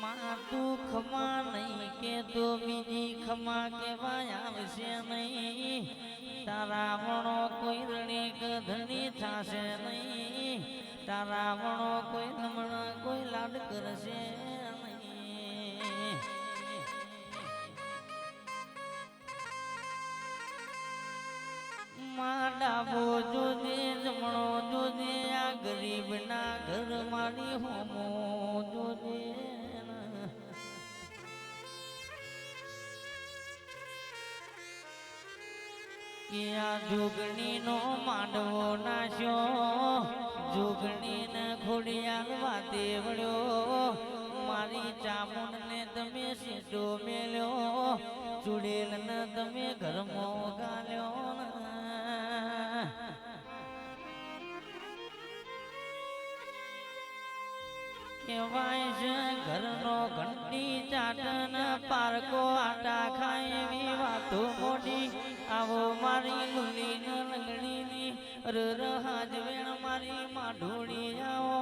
આ તું ખમા નહીં કે તો બીજી ખમા કેવાય આવશે નહીં. તારા વણો કોઈ રણી ગધણી થાશે નહીં. તારા વણો કોઈ રમણ કોઈ લાડ કરશે ડાબો જોજે જમણો જોજે આ ગરીબના ઘર મારી હોમો જોજે કે આ જોગણીનો માંડવો નાશ્યો જોગણીને ખોડિયાલ વાતે વળ્યો. મારી ચામુંડને તમે સીધો મેલ્યો. ચુડેલને તમે ઘરમાં ગાલ્યો કહેવાય છે ઘરનો ઘંટી ચાટન પારકો, આટા ખાય એવી વાતો મોટી. આવો મારી લુલી લંગડીની રહાજ વેણ મારી માઢોળી આવો.